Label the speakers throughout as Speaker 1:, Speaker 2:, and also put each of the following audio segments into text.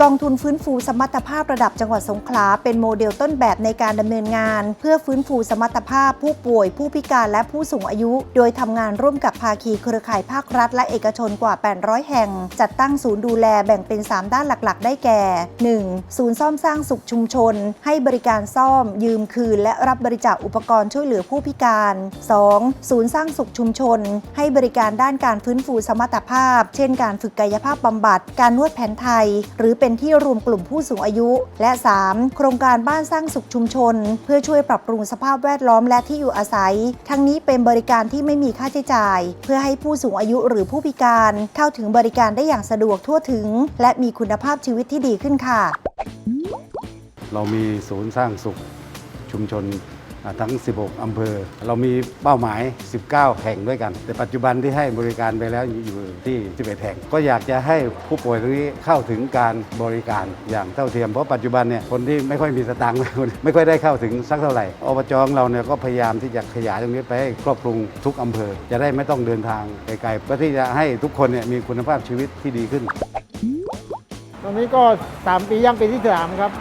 Speaker 1: กองทุนฟื้นฟูสมรรถภาพระดับจังหวัดสงขลาเป็นโมเดลต้นแบบในการดำเนินงาน เพื่อฟื้นฟูสมรรถภาพผู้ป่วย ผู้พิการและผู้สูงอายุ โดยทำงานร่วมกับภาคีเครือข่ายภาครัฐ และเอกชนกว่า 800 แห่ง จัดตั้งศูนย์ดูแลแบ่งเป็น 3 ด้านหลักๆ ได้แก่ 1. ศูนย์ซ่อมสร้างสุขชุมชน ให้บริการซ่อม ยืมคืน และรับบริจาคอุปกรณ์ช่วยเหลือผู้พิการ 2. ศูนย์สร้างสุขชุมชน ให้บริการด้านการฟื้นฟูสมรรถภาพ เช่น การฝึกกายภาพบำบัด การนวดแผนไทย หรือเป็นที่รวมกลุ่มผู้สูงอายุ และ 3. โครงการบ้านสร้างสุขชุมชน เพื่อช่วยปรับปรุงสภาพแวดล้อมและที่อยู่อาศัย ทั้งนี้เป็นบริการที่ไม่มีค่าใช้จ่าย เพื่อให้ผู้สูงอายุหรือผู้พิการเข้าถึงบริการได้อย่างสะดวกทั่วถึง และมีคุณภาพชีวิตที่ดีขึ้นค่ะ
Speaker 2: เรามีศูนย์สร้างสุขชุมชน ทั้ง 16 อำเภอ เรามีเป้าหมาย 19 แห่งด้วยกัน แต่ปัจจุบันที่ให้บริการไปแล้วอยู่ที่ 11 แห่ง ก็อยากจะให้ผู้ป่วยตรงนี้เข้าถึงการบริการอย่างเท่าเทียม เพราะปัจจุบันเนี่ยคนที่ไม่ค่อยมีสตางค์ไม่ค่อยได้เข้าถึงสักเท่าไหร่อบจของเราเนี่ยก็พยายามที่จะขยายตรงนี้ไปให้ครอบคลุมทุกอำเภอ จะได้ไม่ต้องเดินทางไกลๆเพื่อที่จะให้ทุกคนเนี่ยมีคุณภาพชีวิตที่ดีขึ้น
Speaker 3: ตอนนี้ก็ 3 ปีย่างปีที่3ครับ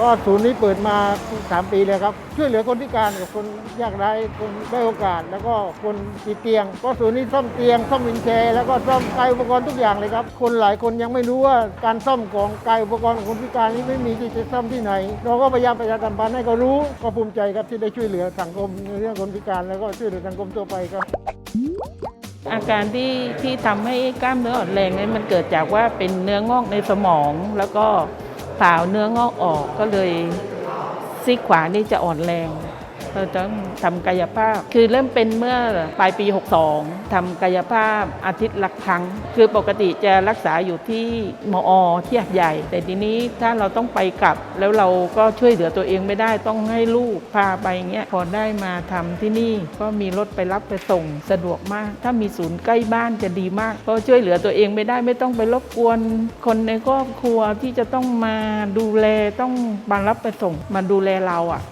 Speaker 3: ก็ศูนย์นี้เปิดมา 3 ปีเลยครับ ช่วยเหลือคนพิการกับคนยากไร้คนได้โอกาส แล้วก็คนติดเตียง ก็ศูนย์นี้ซ่อมเตียง ซ่อมวินแชร์แล้วก็ซ่อมกายอุปกรณ์ทุกอย่างเลยครับ คนหลายคนยังไม่รู้ว่าการซ่อมของกายอุปกรณ์ของคนพิการนี้ไม่มีที่จะซ่อมที่ไหน เราก็พยายามประชาสัมพันธ์ให้เขารู้ ก็ภูมิใจครับที่ได้ช่วยเหลือสังคมในเรื่องคนพิการแล้วก็ช่วยเหลือสังคมทั่วไปครับ
Speaker 4: อาการที่ที่ทำให้กล้ามเนื้ออ่อนแรงนั้นมันเกิดจากว่าเป็นเนื้องอกในสมองแล้วก็ ฝ่าเนื้องอกออกก็เลยซีกขวานี่จะอ่อนแรง เราต้องทำกายภาพ คือเริ่มเป็นเมื่อปลายปี 62ทำกายภาพอาทิตย์ละครั้ง คือปกติจะรักษาอยู่ที่มอที่หัดใหญ่ แต่ทีนี้ถ้าเราต้องไปกลับ แล้วเราก็ช่วยเหลือตัวเองไม่ได้ต้องให้ลูกพาไปเงี้ยพอได้มาทำที่นี่ก็มีรถไปรับไปส่งสะดวกมาก ถ้ามีศูนย์ใกล้บ้านจะดีมากเพราะช่วยเหลือตัวเองไม่ได้ไม่ต้องไปรบกวน คนในครอบครัวที่จะต้องมาดูแลต้องมารับไปส่งมาดูแลเราอะ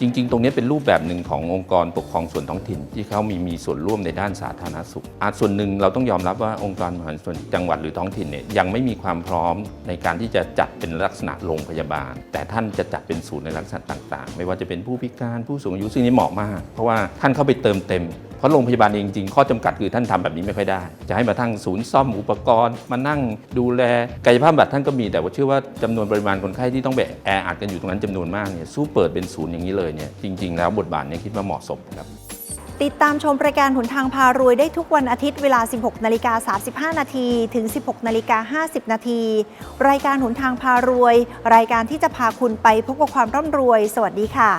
Speaker 5: จริง ๆ ตรงนี้เป็นรูปแบบหนึ่งขององค์กรปกครองส่วนท้องถิ่น ที่เขามีมีส่วนร่วมในด้านสาธารณสุข อาจส่วนหนึ่งเราต้องยอมรับว่าองค์กรบริหารส่วนจังหวัดหรือท้องถิ่นเนี่ยยังไม่มีความพร้อมในการที่จะจัดเป็นลักษณะโรงพยาบาล แต่ท่านจะจัดเป็นศูนย์ในลักษณะต่าง ๆ ไม่ว่าจะเป็นผู้พิการผู้สูงอายุซึ่งนี่เหมาะมาก เพราะว่าท่านเข้าไปเติมเต็ม เพราะโรงพยาบาลเองจริงข้อจำกัดคือท่านทำแบบนี้ไม่ค่อยได้ จะให้มาทั้งศูนย์ซ่อมอุปกรณ์ มานั่งดูแลกายภาพบำบัดท่านก็มี แต่ว่าเชื่อว่าจำนวนปริมาณคนไข้ที่ต้องไปแออัดกันอยู่ตรงนั้นจำนวนมากเนี่ยสู้เปิดเป็นศูนย์อย่างนี้เลยเนี่ยจริง ๆ แล้วบทบาทเนี้คิดว่าเหมาะสมครับ
Speaker 1: ติดตามชมรายการหนทางพารวยได้ทุกวันอาทิตย์เวลา 16 นาฬิกา 35 นาทีถึง 16 นาฬิกา 50 นาที รายการหนทางพารวย รายการที่จะพาคุณไปพบกับความร่ำรวย สวัสดีค่ะ